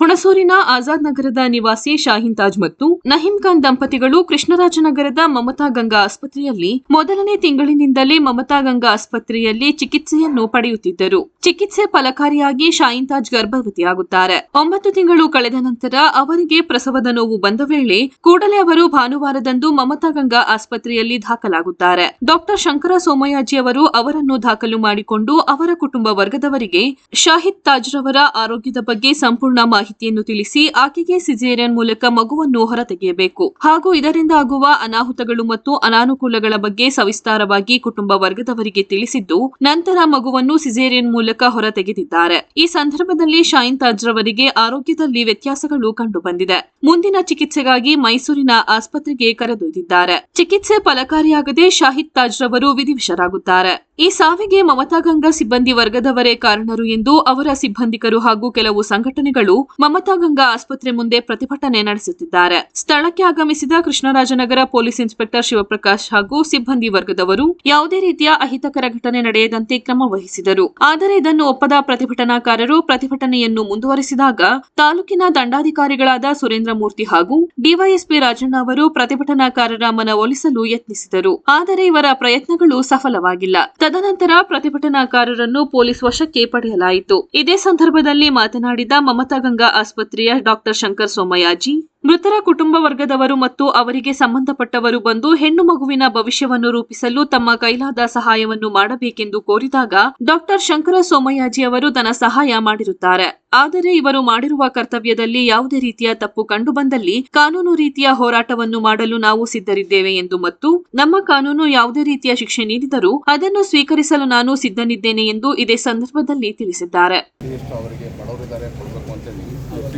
ಹುಣಸೂರಿನ ಆಜಾದ್ ನಗರದ ನಿವಾಸಿ ಶಾಹಿನ್ ತಾಜ್ ಮತ್ತು ನಹೀಂ ಖಾನ್ ದಂಪತಿಗಳು ಕೃಷ್ಣರಾಜನಗರದ ಮಮತಾ ಗಂಗಾ ಆಸ್ಪತ್ರೆಯಲ್ಲಿ ಮೊದಲನೇ ತಿಂಗಳಿನಿಂದಲೇ ಮಮತಾ ಗಂಗಾ ಆಸ್ಪತ್ರೆಯಲ್ಲಿ ಚಿಕಿತ್ಸೆಯನ್ನು ಪಡೆಯುತ್ತಿದ್ದರು. ಚಿಕಿತ್ಸೆ ಫಲಕಾರಿಯಾಗಿ ಶಾಹಿನ್ ತಾಜ್ ಗರ್ಭವತಿಯಾಗುತ್ತಾರೆ. ಒಂಬತ್ತು ತಿಂಗಳು ಕಳೆದ ನಂತರ ಅವರಿಗೆ ಪ್ರಸವದ ನೋವು ಬಂದ ವೇಳೆ ಕೂಡಲೇ ಅವರು ಭಾನುವಾರದಂದು ಮಮತಾ ಗಂಗಾ ಆಸ್ಪತ್ರೆಯಲ್ಲಿ ದಾಖಲಾಗುತ್ತಾರೆ. ಡಾಕ್ಟರ್ ಶಂಕರ ಸೋಮಯಾಜಿ ಅವರು ಅವರನ್ನು ದಾಖಲು ಮಾಡಿಕೊಂಡು ಅವರ ಕುಟುಂಬ ವರ್ಗದವರಿಗೆ ಶಾಹಿದ್ ತಾಜ್ರವರ ಆರೋಗ್ಯದ ಬಗ್ಗೆ ಸಂಪೂರ್ಣ ಮಾಹಿತಿಯನ್ನು ತಿಳಿಸಿ ಆಕೆಗೆ ಸಿಜೇರಿಯನ್ ಮೂಲಕ ಮಗುವನ್ನು ಹೊರತೆಗೆಯಬೇಕು. ಹಾಗೂ ಇದರಿಂದ ಆಗುವ ಅನಾಹುತಗಳು ಮತ್ತು ಅನಾನುಕೂಲಗಳ ಬಗ್ಗೆ ಸವಿಸ್ತಾರವಾಗಿ ಕುಟುಂಬ ವರ್ಗದವರಿಗೆ ತಿಳಿಸಿದ್ದು, ನಂತರ ಮಗುವನ್ನು ಸಿಜೇರಿಯನ್ ಮೂಲಕ ಹೊರತೆಗೆದಿದ್ದಾರೆ. ಈ ಸಂದರ್ಭದಲ್ಲಿ ಶಾಯಿನ್ ತಾಜ್ರವರಿಗೆ ಆರೋಗ್ಯದಲ್ಲಿ ವ್ಯತ್ಯಾಸಗಳು ಕಂಡುಬಂದಿದೆ. ಮುಂದಿನ ಚಿಕಿತ್ಸೆಗಾಗಿ ಮೈಸೂರಿನ ಆಸ್ಪತ್ರೆಗೆ ಕರೆದೊಯ್ದಿದ್ದಾರೆ. ಚಿಕಿತ್ಸೆ ಫಲಕಾರಿಯಾಗದೆ ಶಾಹಿದ್ ತಾಜ್ರವರು ವಿಧಿವಶರಾಗುತ್ತಾರೆ. ಈ ಸಾವಿಗೆ ಮಮತಾ ಗಂಗಾ ಸಿಬ್ಬಂದಿ ವರ್ಗದವರೇ ಕಾರಣರು ಎಂದು ಅವರ ಸಿಬ್ಬಂದಿಕರು ಹಾಗೂ ಕೆಲವು ಸಂಘಟನೆಗಳು ಮಮತಾ ಗಂಗಾ ಆಸ್ಪತ್ರೆ ಮುಂದೆ ಪ್ರತಿಭಟನೆ ನಡೆಸುತ್ತಿದ್ದಾರೆ. ಸ್ಥಳಕ್ಕೆ ಆಗಮಿಸಿದ ಕೃಷ್ಣರಾಜನಗರ ಪೊಲೀಸ್ ಇನ್ಸ್ಪೆಕ್ಟರ್ ಶಿವಪ್ರಕಾಶ್ ಹಾಗೂ ಸಿಬ್ಬಂದಿ ವರ್ಗದವರು ಯಾವುದೇ ರೀತಿಯ ಅಹಿತಕರ ಘಟನೆ ನಡೆಯದಂತೆ ಕ್ರಮ ವಹಿಸಿದರು. ಆದರೆ ಇದನ್ನು ಒಪ್ಪದ ಪ್ರತಿಭಟನಾಕಾರರು ಪ್ರತಿಭಟನೆಯನ್ನು ಮುಂದುವರೆಸಿದಾಗ ತಾಲೂಕಿನ ದಂಡಾಧಿಕಾರಿಗಳಾದ ಸುರೇಂದ್ರ ಮೂರ್ತಿ ಹಾಗೂ ಡಿವೈಎಸ್ಪಿ ರಾಜಣ್ಣ ಅವರು ಪ್ರತಿಭಟನಾಕಾರರ ಮನವೊಲಿಸಲು ಯತ್ನಿಸಿದರು. ಆದರೆ ಇವರ ಪ್ರಯತ್ನಗಳು ಸಫಲವಾಗಿಲ್ಲ. ತದನಂತರ ಪ್ರತಿಭಟನಾಕಾರರನ್ನು ಪೊಲೀಸ್ ವಶಕ್ಕೆ ಪಡೆಯಲಾಯಿತು. ಇದೇ ಸಂದರ್ಭದಲ್ಲಿ ಮಾತನಾಡಿದ ಮಮತಾ ಗಂಗಾ ಆಸ್ಪತ್ರೆಯ ಡಾಕ್ಟರ್ ಶಂಕರ್ ಸೋಮಯಾಜಿ, ಮೃತರ ಕುಟುಂಬ ವರ್ಗದವರು ಮತ್ತು ಅವರಿಗೆ ಸಂಬಂಧಪಟ್ಟವರು ಬಂದು ಹೆಣ್ಣು ಮಗುವಿನ ಭವಿಷ್ಯವನ್ನು ರೂಪಿಸಲು ತಮ್ಮ ಕೈಲಾದ ಸಹಾಯವನ್ನು ಮಾಡಬೇಕೆಂದು ಕೋರಿದಾಗ ಡಾಕ್ಟರ್ ಶಂಕರ ಸೋಮಯಾಜಿ ಅವರು ತನ್ನ ಸಹಾಯ ಮಾಡಿರುತ್ತಾರೆ. ಆದರೆ ಇವರು ಮಾಡಿರುವ ಕರ್ತವ್ಯದಲ್ಲಿ ಯಾವುದೇ ರೀತಿಯ ತಪ್ಪು ಕಂಡುಬಂದಲ್ಲಿ ಕಾನೂನು ರೀತಿಯ ಹೋರಾಟವನ್ನು ಮಾಡಲು ನಾವು ಸಿದ್ಧರಿದ್ದೇವೆ ಎಂದು ಮತ್ತು ನಮ್ಮ ಕಾನೂನು ಯಾವುದೇ ರೀತಿಯ ಶಿಕ್ಷೆ ನೀಡಿದರೂ ಅದನ್ನು ಸ್ವೀಕರಿಸಲು ನಾನು ಸಿದ್ಧನಿದ್ದೇನೆ ಎಂದು ಇದೇ ಸಂದರ್ಭದಲ್ಲಿ ತಿಳಿಸಿದ್ದಾರೆ.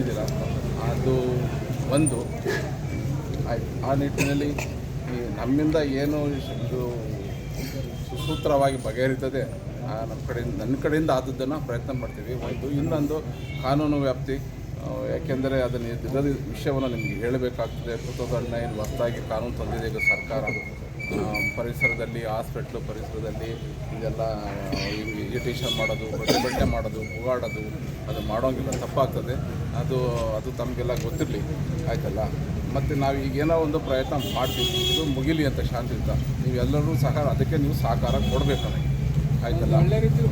ಕೊಟ್ಟಿದ್ದೀರ ಅದು ಒಂದು. ಆ ನಿಟ್ಟಿನಲ್ಲಿ ಈ ನಮ್ಮಿಂದ ಏನು ಇದು ಸುಸೂತ್ರವಾಗಿ ಬಗೆಹರಿತದೆ ನಮ್ಮ ಕಡೆಯಿಂದ ನನ್ನ ಕಡೆಯಿಂದ ಆದದ್ದನ್ನು ಪ್ರಯತ್ನ ಮಾಡ್ತೀವಿ. ಒಂದು, ಇನ್ನೊಂದು ಕಾನೂನು ವ್ಯಾಪ್ತಿ ಯಾಕೆಂದರೆ ಅದನ್ನು ಇದರ ವಿಷಯವನ್ನು ನಿಮಗೆ ಹೇಳಬೇಕಾಗ್ತದೆ. ಪುತ್ತದಣ್ಣ ಏನು ಹೊಸದಾಗಿ ಕಾನೂನು ತಂದಿದೆ, ಈಗ ಸರ್ಕಾರ. ಪರಿಸರದಲ್ಲಿ ಹಾಸ್ಪಿಟ್ಲು ಪರಿಸರದಲ್ಲಿ ಇದೆಲ್ಲ ಇರಿಟೇಷನ್ ಮಾಡೋದು ಪ್ರತಿಭಟನೆ ಮಾಡೋದು ಹೋಗಾಡೋದು ಅದು ಮಾಡೋಂಗಿಲ್ಲ ತಪ್ಪಾಗ್ತದೆ. ಅದು ಅದು ತಮಗೆಲ್ಲ ಗೊತ್ತಿರಲಿ ಆಯ್ತಲ್ಲ? ಮತ್ತು ನಾವು ಈಗೇನೋ ಒಂದು ಪ್ರಯತ್ನ ಮಾಡ್ತೀವಿ. ಇದು ಮುಗಿಲಿ ಅಂತ ಶಾಂತಿಯುತ. ನೀವೆಲ್ಲರೂ ಸಹ ಅದಕ್ಕೆ ನೀವು ಸಹಕಾರ ಕೊಡಬೇಕು ನನಗೆ ಆಯ್ತಲ್ಲ ಒಳ್ಳೆ ರೀತಿ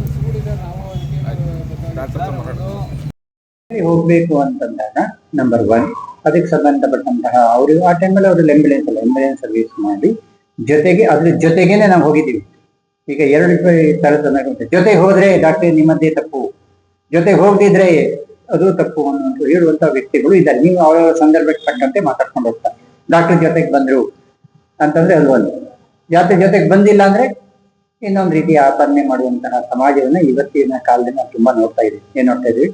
ಹೋಗ್ಬೇಕು ಅಂತಂದಾಗ ನಂಬರ್ ಒನ್ ಅದಕ್ಕೆ ಸಂಬಂಧಪಟ್ಟಂತಹ ಅವರು ಆ ಟೈಮಲ್ಲಿ ಅವರು ಆಂಬ್ಯುಲೆನ್ಸ್ ಅಲ್ಲ ಆಂಬ್ಯುಲೆನ್ಸ್ ಸರ್ವಿಸ್ ಮಾಡಿ ಜೊತೆಗೆ ಅದ್ರ ಜೊತೆಗೇನೆ ನಾವು ಹೋಗಿದ್ದೀವಿ. ಈಗ ಎರಡು ತರದ ಜೊತೆ ಹೋದ್ರೆ ಡಾಕ್ಟರ್ ನಿಮ್ಮದೇ ತಪ್ಪು. ಜೊತೆ ಹೋಗದಿದ್ರೆ ಅದು ತಪ್ಪು ಅನ್ನುವಂತ ಹೇಳುವಂತ ವ್ಯಕ್ತಿಗಳು ಇದ್ದಾರೆ. ನೀವು ಅವರ ಸಂದರ್ಭಕ್ಕೆ ತಕ್ಕಂತೆ ಮಾತಾಡ್ಕೊಂಡು ಹೋಗ್ತಾರೆ ಡಾಕ್ಟರ್ ಜೊತೆಗೆ ಬಂದ್ರು ಅಂತಂದ್ರೆ ಅದು ಒಂದು. ಜೊತೆ ಜೊತೆಗೆ ಬಂದಿಲ್ಲ ಅಂದ್ರೆ ಇನ್ನೊಂದು ರೀತಿ ಆಚರಣೆ ಮಾಡುವಂತಹ ಸಮಾಜವನ್ನ ಇವತ್ತಿನ ಕಾಲದಲ್ಲಿ ನಾವು ತುಂಬಾ ನೋಡ್ತಾ ಇದ್ವಿ ಏನ್ ನೋಡ್ತಾ ಇದ್ವಿ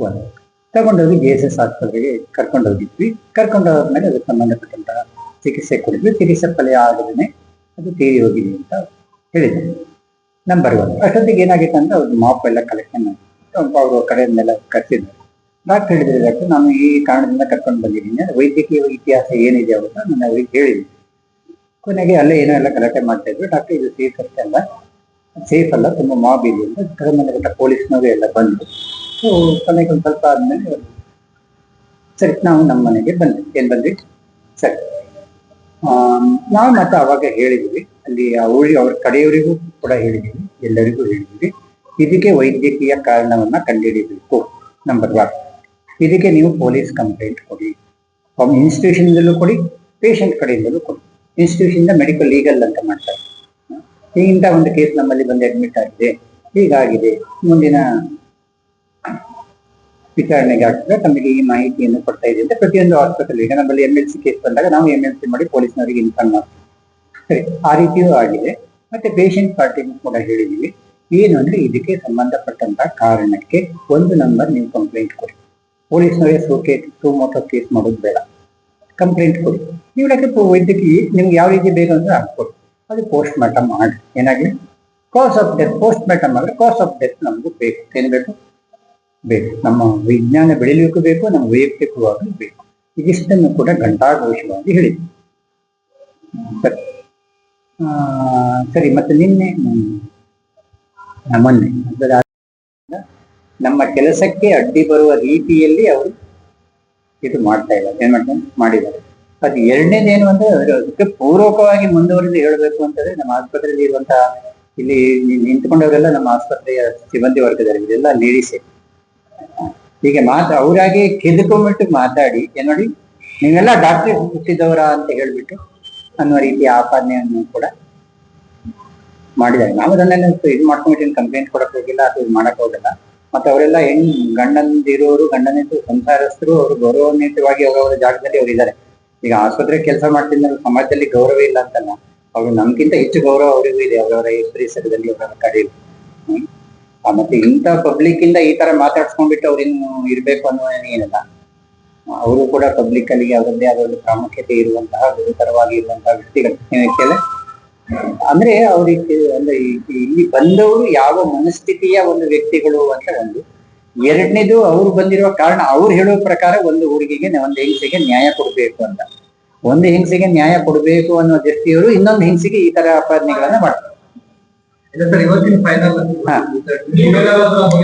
ಒಂದು. ತಗೊಂಡೋಗಿ ಜೆ ಎಸ್ ಎಸ್ ಆಸ್ಪತ್ರೆಗೆ ಕರ್ಕೊಂಡು ಹೋಗಿದ್ವಿ ಕರ್ಕೊಂಡು ಹೋದ್ಮೇಲೆ ಅದಕ್ಕೆ ಸಂಬಂಧಪಟ್ಟಂತಹ ಚಿಕಿತ್ಸೆ ಕೊಡಿದ್ರು ಚಿಕಿತ್ಸೆ ಫಲ ಆಗದೇ ಅದು ತೀರಿ ಹೋಗಿದೆ ಅಂತ ಹೇಳಿದೆ ನಂಬರ್ ಒನ್ ಅಷ್ಟೊತ್ತಿಗೆ ಏನಾಗಿತ್ತು ಅಂದ್ರೆ ಅವ್ರದ್ದು ಮಾಪ್ ಎಲ್ಲ ಕಲೆಕ್ಷನ್ ಅವರು ಕಡೆಯನ್ನೆಲ್ಲ ಕರೆಸಿದ್ರು. ಡಾಕ್ಟರ್ ಹೇಳಿದ್ರೆ, ಡಾಕ್ಟರ್, ನಾನು ಈ ಕಾರಣದಿಂದ ಕರ್ಕೊಂಡು ಬಂದಿದ್ದೀನಿ. ವೈದ್ಯಕೀಯ ಇತಿಹಾಸ ಏನಿದೆ ಅವ್ರನ್ನ ನಾನು ಅವ್ರಿಗೆ ಹೇಳಿದ್ದೀನಿ ಕೊನೆಗೆ ಅಲ್ಲೇ ಏನೋ ಎಲ್ಲ ಗಲಾಟೆ ಮಾಡ್ತಾ ಇದ್ರು. ಡಾಕ್ಟರ್ ಇದು ಸೇಫ್ ಅಲ್ಲ. ಸೇಫ್ ಅಲ್ಲ, ತುಂಬ ಮಾಬ್ ಇದೆ ಅಂತ ಸಂಬಂಧಪಟ್ಟ ಪೊಲೀಸ್ನವರು ಎಲ್ಲ ಬಂದ್ರು. ಸೊ ಕೊನೆಗೆ ಒಂದು ಸ್ವಲ್ಪ ಆದ್ಮೇಲೆ ಸರಿ, ನಾವು ನಮ್ಮ ಮನೆಗೆ ಬಂದ್ವಿ. ಏನು ಬಂದ್ವಿ? ಸರಿ. ನಾವು ಮತ್ತೆ ಅವಾಗ ಹೇಳಿದ್ವಿ. ಅಲ್ಲಿ ಅವಳಿ ಅವ್ರ ಕಡೆಯವರಿಗೂ ಕೂಡ ಹೇಳಿದ್ದೀವಿ ಎಲ್ಲರಿಗೂ ಹೇಳಿದ್ವಿ. ಇದಕ್ಕೆ ವೈದ್ಯಕೀಯ ಕಾರಣವನ್ನ ಕಂಡುಹಿಡಿಯಬೇಕು ನಂಬರ್ ಒನ್ ಇದಕ್ಕೆ ನೀವು ಪೊಲೀಸ್ ಕಂಪ್ಲೇಂಟ್ ಕೊಡಿ. ಇನ್ಸ್ಟಿಟ್ಯೂಷನ್ ಇಂದಲೂ ಕೊಡಿ ಪೇಷಂಟ್ ಕಡೆಯಿಂದಲೂ ಕೊಡಿ. ಇನ್ಸ್ಟಿಟ್ಯೂಷನ್ ಮೆಡಿಕಲ್ ಲೀಗಲ್ ಅಂತ ಮಾಡ್ತಾರೆ. ಇಂಥ ಒಂದು ಕೇಸ್ ನಮ್ಮಲ್ಲಿ ಬಂದು ಅಡ್ಮಿಟ್ ಆಗಿದೆ. ಹೀಗಾಗಿದೆ. ಮುಂದಿನ ವಿಚಾರಣೆಗೆ ಆಗ್ತದೆ. ತಮಗೆ ಈ ಮಾಹಿತಿಯನ್ನು ಕೊಡ್ತಾ ಇದೆ ಅಂತ ಪ್ರತಿಯೊಂದು ಹಾಸ್ಪಿಟಲ್ ಈಗ ನಮ್ಮಲ್ಲಿ ಎಂ ಎಲ್ ಸಿ ಕೇಸ್ ಬಂದಾಗ ನಾವು ಎಂ ಎಲ್ ಸಿ ಮಾಡಿ ಪೊಲೀಸ್ನವರಿಗೆ ಇನ್ಫಾರ್ಮ್ ಮಾಡ್ತೀವಿ. ಸರಿ, ಆ ರೀತಿಯೂ ಆಗಿದೆ. ಮತ್ತೆ ಪೇಷಂಟ್ ಪಾರ್ಟಿಗೂ ಕೂಡ ಹೇಳಿದೀವಿ. ಏನು ಅಂದ್ರೆ ಇದಕ್ಕೆ ಸಂಬಂಧಪಟ್ಟಂತ ಕಾರಣಕ್ಕೆ ಒಂದು ನಂಬರ್ ನೀವು ಕಂಪ್ಲೇಂಟ್ ಕೊಡಿ. ಪೊಲೀಸ್ನವರೇ ಸೋಕೆ ಮೋಟೋ ಕೇಸ್ ಮಾಡೋದು ಬೇಡ. ಕಂಪ್ಲೇಂಟ್ ಕೊಡಿ. ನೀವು ಯಾಕೆ ವೈದ್ಯಕೀಯ ನಿಮ್ಗೆ ಯಾವ ರೀತಿ ಬೇಕು ಅಂದ್ರೆ ಹಾಕ್ಕೊಡಿ. ಅದು ಪೋಸ್ಟ್ ಮಾರ್ಟಮ್ ಮಾಡಿ ಏನಾಗಲಿ cause of death post mortem ಆದ್ರೆ ಕಾಸ್ ಆಫ್ ಡೆತ್ ನಮಗೂ ಬೇಕು. ಏನ್ ಬೇಕು? ಬೇಕು. ನಮ್ಮ ವಿಜ್ಞಾನ ಬೆಳಿಲಿಕ್ಕೂ ಬೇಕು, ನಮ್ಮ ವೈಯಕ್ತಿಕವಾಗಲೂ ಬೇಕು. ಇದಿಷ್ಟನ್ನು ಕೂಡ ಘಂಟಾಘೋಷವಾಗಿ ಹೇಳಿದ್ವಿ ಸರಿ. ಸರಿ, ಮತ್ತೆ ನಿನ್ನೆ ನಮ್ಮನ್ನೇ ಮೊನ್ನೆ ನಮ್ಮ ಕೆಲಸಕ್ಕೆ ಅಡ್ಡಿ ಬರುವ ರೀತಿಯಲ್ಲಿ ಅವರು ಇದು ಮಾಡ್ತಾ ಇಲ್ಲ ಏನ್ ಮಾಡ್ತಾರೆ ಮಾಡಿದ್ದಾರೆ. ಅದು ಎರಡನೇದೇನು ಅಂದ್ರೆ ಅದಕ್ಕೆ ಪೂರ್ವಕವಾಗಿ ಮುಂದುವರೆದು ಹೇಳಬೇಕು ಅಂತಂದ್ರೆ, ನಮ್ಮ ಆಸ್ಪತ್ರೆಯಲ್ಲಿ ಇರುವಂತಹ ಇಲ್ಲಿ ನಿಂತ್ಕೊಂಡವರೆಲ್ಲ ನಮ್ಮ ಆಸ್ಪತ್ರೆಯ ಸಿಬ್ಬಂದಿ ವರ್ಗದಲ್ಲಿ ಇದೆಲ್ಲ ಲೇಡೀಸೇ ಹೀಗೆ ಮಾತು ಅವರಾಗಿ ಕೆದ್ಕೊಂಡ್ಬಿಟ್ಟು ಮಾತಾಡಿ ನೋಡಿ, ನೀವೆಲ್ಲ ಡಾಕ್ಟರ್ ಹುಟ್ಟಿದವರ ಅಂತ ಹೇಳ್ಬಿಟ್ಟು ಅನ್ನುವ ರೀತಿ ಆಪಾದನೆಯನ್ನು ಕೂಡ ಮಾಡಿದ್ದಾರೆ. ನಾವು ಅದನ್ನೆಲ್ಲ ಇದು ಮಾಡ್ಕೊಂಡ್ಬಿಟ್ಟು ಕಂಪ್ಲೇಂಟ್ ಕೊಡಕ್ ಹೋಗಿಲ್ಲ ಅಥವಾ ಇದು ಮಾಡಕ್ ಹೋಗಲ್ಲ. ಮತ್ತೆ ಅವರೆಲ್ಲ ಹೆಣ್, ಗಂಡಂದಿರೋರು, ಗಂಡನಿದ್ದು ಸಂಸಾರಸ್ಥರು, ಅವರು ಗೌರವಾನ್ವಿತವಾಗಿ ಅವರವರ ಜಾಗದಲ್ಲಿ ಅವ್ರು ಇದ್ದಾರೆ. ಈಗ ಆಸ್ಪತ್ರೆ ಕೆಲಸ ಮಾಡ್ತಿದ್ದ ಸಮಾಜದಲ್ಲಿ ಗೌರವ ಇಲ್ಲ ಅಂತಲ್ಲ ಅವ್ರು ನಮ್ಗಿಂತ ಹೆಚ್ಚು ಗೌರವ ಅವರಿಗೂ ಇದೆ, ಅವರವರ ಪರಿಸರದಲ್ಲಿ, ಅವರವರ ಕಡೆಯಲ್ಲಿ. ಮತ್ತೆ ಇಂಥ ಪಬ್ಲಿಕ್ ಇಂದ ಈ ತರ ಮಾತಾಡ್ಸ್ಕೊಂಡ್ಬಿಟ್ಟು ಅವ್ರಿನ್ನು ಇರ್ಬೇಕು ಅನ್ನೋ ಏನಿಲ್ಲ. ಅವರು ಕೂಡ ಪಬ್ಲಿಕ್ ಅಲ್ಲಿ ಅವರದ್ದೇ ಆದ ಒಂದು ಪ್ರಾಮುಖ್ಯತೆ ಇರುವಂತಹ ಗುರುತರವಾಗಿ ಇರುವಂತಹ ವ್ಯಕ್ತಿಗಳು ಕೇಳಿ. ಅಂದ್ರೆ ಅವ್ರಿಗೆ ಅಂದ್ರೆ ಇಲ್ಲಿ ಬಂದವರು ಯಾವ ಮನಸ್ಥಿತಿಯ ಒಂದು ವ್ಯಕ್ತಿಗಳು ಅಂತ ಒಂದು. ಎರಡನೇದು ಅವ್ರು ಬಂದಿರುವ ಕಾರಣ ಅವ್ರು ಹೇಳೋ ಪ್ರಕಾರ ಒಂದು ಹುಡುಗಿಗೆ ಒಂದು ಹೆಂಗಸಿಗೆ ನ್ಯಾಯ ಕೊಡಬೇಕು ಅಂತ. ಒಂದು ಹೆಂಗಸಿಗೆ ನ್ಯಾಯ ಕೊಡಬೇಕು ಅನ್ನೋ ದೃಷ್ಟಿಯವರು ಇನ್ನೊಂದು ಹೆಂಗಸಿಗೆ ಈ ತರ ಅಪಾದನೆಗಳನ್ನ ಮಾಡ್ತಾರೆ. ಇಲ್ಲ